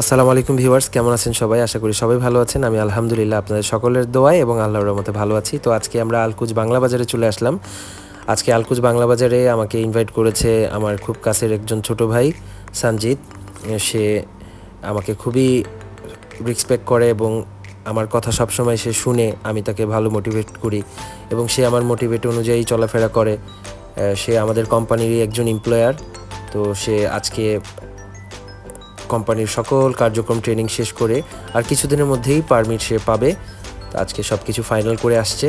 আসসালামু আলাইকুম ভিউয়ার্স, কেমন আছেন সবাই? আশা করি সবাই ভালো আছেন। আমি আলহামদুলিল্লাহ আপনাদের সকলের দোয়ায় এবং আল্লাহর রহমতে ভালো আছি। তো আজকে আমরা আলকুজ বাংলা বাজারে চলে আসলাম। আজকে আলকুজ বাংলা বাজারে আমাকে ইনভাইট করেছে আমার খুব কাছের একজন ছোট ভাই সঞ্জিত সে আমাকে খুবই রেসপেক্ট করে এবং আমার কথা সবসময় সে শুনে আমি তাকে ভালো মোটিভেট করি এবং সে আমার মোটিভেট অনুযায়ী চলাফেরা করে। সে আমাদের কোম্পানিরই একজন এমপ্লয়ার তো সে আজকে কোম্পানির সকল কার্যক্রম ট্রেনিং শেষ করে আর কিছুদিনের মধ্যেই পারমিট সে পাবে। আজকে সব কিছু ফাইনাল করে আসছে।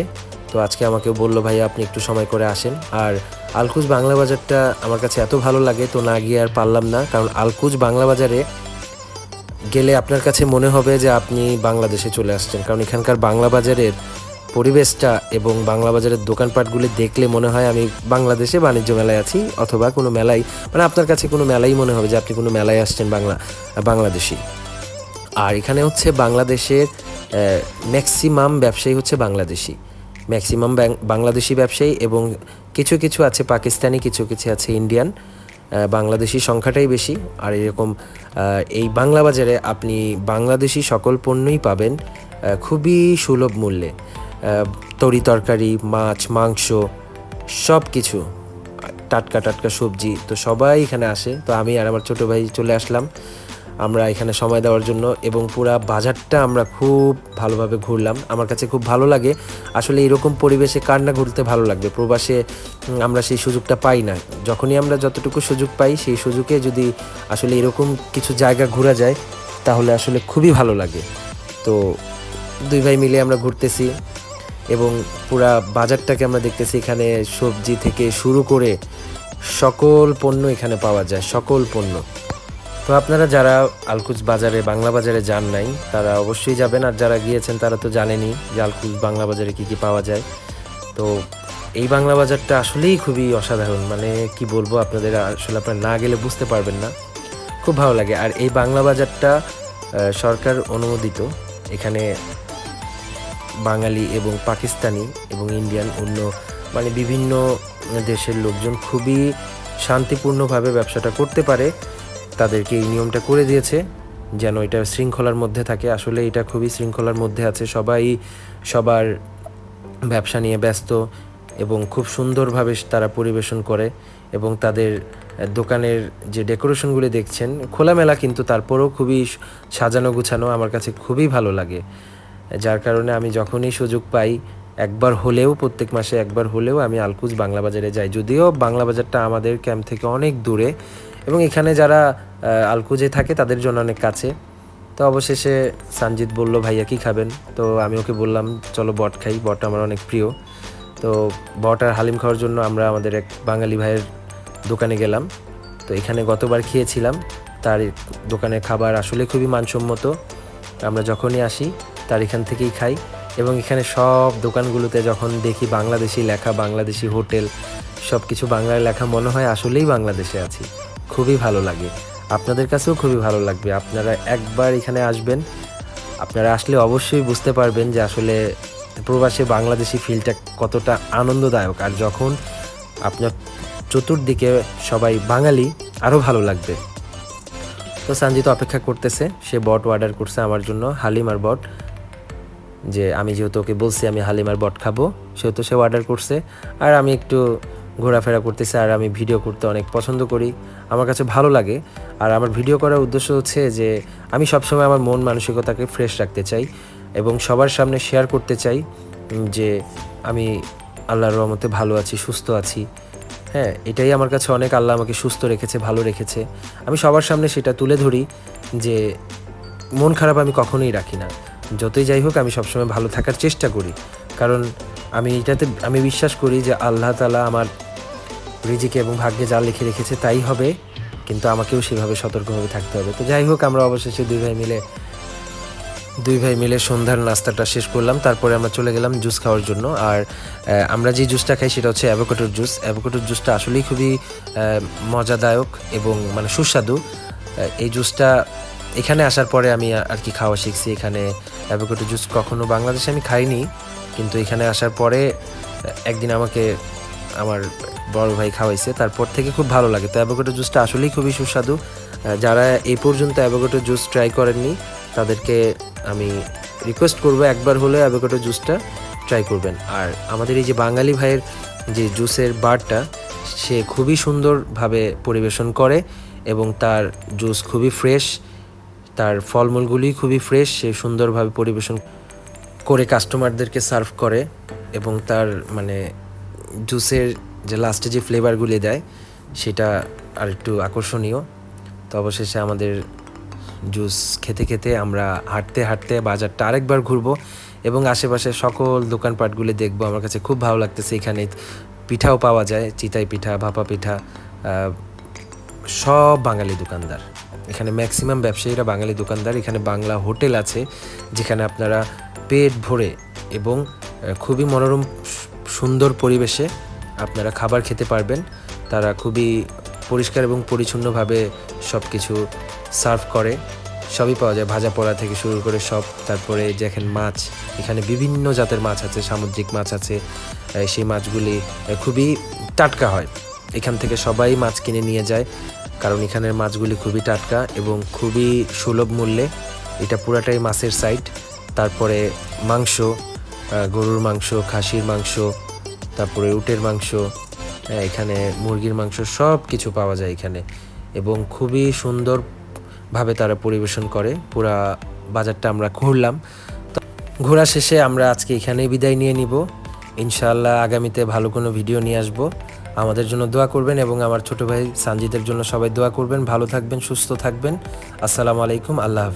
তো আজকে আমাকে বলল ভাই আপনি একটু সময় করে আসেন। আর আলকুজ বাংলা বাজারটা আমার কাছে এত ভালো লাগে, তো না গিয়ে আর পারলাম না। কারণ আলকুজ বাংলা বাজারে গেলে আপনার কাছে মনে হবে যে আপনি বাংলাদেশে চলে আসছেন। কারণ এখানকার বাংলা বাজারের পরিবেশটা এবং বাংলা বাজারের দোকানপাটগুলি দেখলে মনে হয় আমি বাংলাদেশে বাণিজ্য মেলায় আছি অথবা কোনো মেলায় মানে আপনার কাছে কোনো মেলাই মনে হবে যে আপনি কোনো মেলায় আসছেন বাংলা, বাংলাদেশি। আর এখানে হচ্ছে বাংলাদেশের ম্যাক্সিমাম ব্যবসায়ী হচ্ছে বাংলাদেশি। ম্যাক্সিমাম বাংলাদেশি ব্যবসায়ী এবং কিছু কিছু আছে পাকিস্তানি, কিছু কিছু আছে ইন্ডিয়ান। বাংলাদেশি সংখ্যাটাই বেশি। আর এরকম এই বাংলা বাজারে আপনি বাংলাদেশি সকল পণ্যই পাবেন খুবই সুলভ মূল্যে। তরি তরকারি, মাছ, মাংস সব কিছু টাটকা টাটকা সবজি, তো সবাই এখানে আসে। তো আমি আর আমার ছোটো ভাই চলে আসলাম। আমরা এখানে সময় দেওয়ার জন্য এবং পুরা বাজারটা আমরা খুব ভালোভাবে ঘুরলাম। আমার কাছে খুব ভালো লাগে। আসলে এরকম পরিবেশে কার না ঘুরতে ভালো লাগবে? প্রবাসে আমরা সেই সুযোগটা পাই না। যখনই আমরা যতটুকু সুযোগ পাই, সেই সুযোগে যদি আসলে এরকম কিছু জায়গা ঘোরা যায়, তাহলে আসলে খুবই ভালো লাগে। তো দুই ভাই মিলে আমরা ঘুরতেছি। এবং পুরা বাজারটাকে আমরা দেখতেছি এখানে সবজি থেকে শুরু করে সকল পণ্য এখানে পাওয়া যায়, সকল পণ্য। তো আপনারা যারা আলকুচ বাজারে, বাংলা বাজারে যান নাই, তারা অবশ্যই যাবেন। আর যারা গিয়েছেন, তারা তো জানেনই যে আলকুচ বাংলা বাজারে কী কী পাওয়া যায়। তো এই বাংলা বাজারটা আসলেই খুবই অসাধারণ। মানে কি বলব, আপনাদের আসলে আপনারা না গেলে বুঝতে পারবেন না। খুব ভালো লাগে। আর এই বাংলা বাজারটা সরকার অনুমোদিত। এখানে বাঙালি এবং পাকিস্তানি এবং ইন্ডিয়ান অন্য মানে বিভিন্ন দেশের লোকজন খুবই শান্তিপূর্ণভাবে ব্যবসাটা করতে পারে, তাদেরকে এই নিয়মটা করে দিয়েছে যেন এটা শৃঙ্খলার মধ্যে থাকে। আসলে এটা খুবই শৃঙ্খলার মধ্যে আছে। সবাই সবার ব্যবসা নিয়ে ব্যস্ত এবং খুব সুন্দরভাবে তারা পরিবেশন করে এবং তাদের দোকানের যে ডেকোরেশনগুলি দেখছেন, খোলামেলা কিন্তু তারপরেও খুবই সাজানো গুছানো আমার কাছে খুবই ভালো লাগে। যার কারণে আমি যখনই সুযোগ পাই, একবার হলেও, প্রত্যেক মাসে একবার হলেও আমি আলকুজ বাংলা বাজারে যাই। যদিও বাংলা বাজারটা আমাদের ক্যাম্প থেকে অনেক দূরে এবং এখানে যারা আলকুজে থাকে তাদের জন্য অনেক কাছে। তো অবশেষে সঞ্জিত বলল, ভাইয়া কি খাবেন? তো আমি ওকে বললাম, চলো বট খাই। বট আমার অনেক প্রিয়। তো বট আর হালিম খাওয়ার জন্য আমরা আমাদের এক বাঙালি ভাইয়ের দোকানে গেলাম। তো এখানে গতবার খেয়েছিলাম। তার দোকানের খাবার আসলে খুবই মানসম্মত। আমরা যখনই আসি তার এখান থেকেই খাই। এবং এখানে সব দোকানগুলোতে যখন দেখি বাংলাদেশি লেখা, বাংলাদেশি হোটেল সব কিছু বাংলায় লেখা মনে হয় আসলেই বাংলাদেশে আছি। খুবই ভালো লাগে। আপনাদের কাছেও খুবই ভালো লাগবে। আপনারা একবার এখানে আসবেন। আপনারা আসলে অবশ্যই বুঝতে পারবেন যে আসলে প্রবাসে বাংলাদেশি ফিলটা কতটা আনন্দদায়ক। আর যখন আপনার চতুর্দিকে সবাই বাঙালি, আরও ভালো লাগবে। তো সঞ্জিত অপেক্ষা করতেছে। সে বট অর্ডার করছে আমার জন্য হালিম আর বট। যে আমি যেহেতু ওকে বলছি, আমি হালিমার বট খাব। সেহেতু সে অর্ডার করছে। আর আমি একটু ঘোরাফেরা করতেছি, আর আমি ভিডিও করতে অনেক পছন্দ করি। আমার কাছে ভালো লাগে। আর আমার ভিডিও করার উদ্দেশ্য হচ্ছে যে, আমি সবসময় আমার মন মানসিকতাকে ফ্রেশ রাখতে চাই এবং সবার সামনে শেয়ার করতে চাই যে আমি আল্লাহর রহমতে ভালো আছি, সুস্থ আছি। হ্যাঁ এটাই আমার কাছে অনেক আল্লাহ আমাকে সুস্থ রেখেছে, ভালো রেখেছে। আমি সবার সামনে সেটা তুলে ধরি যে, মন খারাপ আমি কখনোই রাখি না। যতই যাই হোক, আমি সবসময় ভালো থাকার চেষ্টা করি। কারণ আমি এটাতে, আমি বিশ্বাস করি যে আল্লাহ তালা আমার রিজিকে এবং ভাগ্যে যা লিখে রেখেছে তাই হবে, কিন্তু আমাকেও সেভাবে সতর্কভাবে থাকতে হবে। তো যাই হোক, আমরা অবশেষে দুই ভাই মিলে, দুই ভাই মিলে সন্ধ্যার নাস্তাটা শেষ করলাম। তারপরে আমরা চলে গেলাম জুস খাওয়ার জন্য। আর আমরা যে জুসটা খাই সেটা হচ্ছে অ্যাভোকাটোর জুস। অ্যাভোকাটোর জুসটা আসলেই খুবই মজাদায়ক এবং মানে সুস্বাদু। এই জুসটা এখানে আসার পরে আমি আর কি খাওয়া শিখছি এখানে। অ্যাভোকাটো জুস কখনো বাংলাদেশে আমি খাইনি, কিন্তু এখানে আসার পরে একদিন আমাকে আমার বড় ভাই খাওয়াইছে, তারপর থেকে খুব ভালো লাগে। তো অ্যাভোকাটো জুসটা আসলেই খুবই সুস্বাদু। যারা এই পর্যন্ত অ্যাভোকাডো জুস ট্রাই করেননি, তাদেরকে আমি রিকোয়েস্ট করব একবার হলে অ্যাভোকাডো জুসটা ট্রাই করবেন। আর আমাদের এই যে বাঙালি ভাইয়ের যে জুসের বারটা, সে খুবই সুন্দরভাবে পরিবেশন করে এবং তার জুস খুবই ফ্রেশ তার ফলমূলগুলি খুবই ফ্রেশ সে সুন্দরভাবে পরিবেশন করে কাস্টমারদেরকে সার্ভ করে এবং তার মানে জুসের যে লাস্টে যে ফ্লেভারগুলি দেয়, সেটা আর একটু আকর্ষণীয়। তো অবশেষে আমাদের জুস খেতে খেতে আমরা হাঁটতে হাঁটতে বাজারটা আরেকবার ঘুরবো এবং আশেপাশে সকল দোকানপাটগুলি দেখব। আমার কাছে খুব ভালো লাগতেছে এখানে। পিঠাও পাওয়া যায়, চিতাই পিঠা, ভাপা পিঠা সব বাঙালি দোকানদার। এখানে ম্যাক্সিমাম ব্যবসায়ীরা বাঙালি দোকানদার। এখানে বাংলা হোটেল আছে, যেখানে আপনারা পেট ভরে এবং খুবই মনোরম, সুন্দর পরিবেশে আপনারা খাবার খেতে পারবেন। তারা খুবই পরিষ্কার এবং পরিচ্ছন্নভাবে সব কিছু সার্ভ করে। সবই পাওয়া যায়, ভাজা পোড়া থেকে শুরু করে সব। তারপরে দেখেন মাছ, এখানে বিভিন্ন জাতের মাছ আছে, সামুদ্রিক মাছ আছে। সেই মাছগুলি খুবই টাটকা হয়। এখান থেকে সবাই মাছ কিনে নিয়ে যায়। কারণ এখানের মাছগুলি খুবই টাটকা এবং খুবই সুলভ মূল্যে। এটা পুরাটাই মাছের সাইট তারপরে মাংস গরুর মাংস, খাসির মাংস, তারপরে উটের মাংস এখানে মুরগির মাংস সব কিছু পাওয়া যায় এখানে। এবং খুবই সুন্দরভাবে তারা পরিবেশন করে। পুরা বাজারটা আমরা ঘুরলাম। ঘোরা শেষে আমরা আজকে এখানেই বিদায় নিয়ে নিব। ইনশাআল্লাহ আগামীতে ভালো কোনো ভিডিও নিয়ে আসব। আমাদের জন্য দোয়া করবেন এবং আমার ছোট ভাই সানজিদের জন্য সবাই দোয়া করবেন। ভালো থাকবেন, সুস্থ থাকবেন। আসসালামু আলাইকুম, আল্লাহ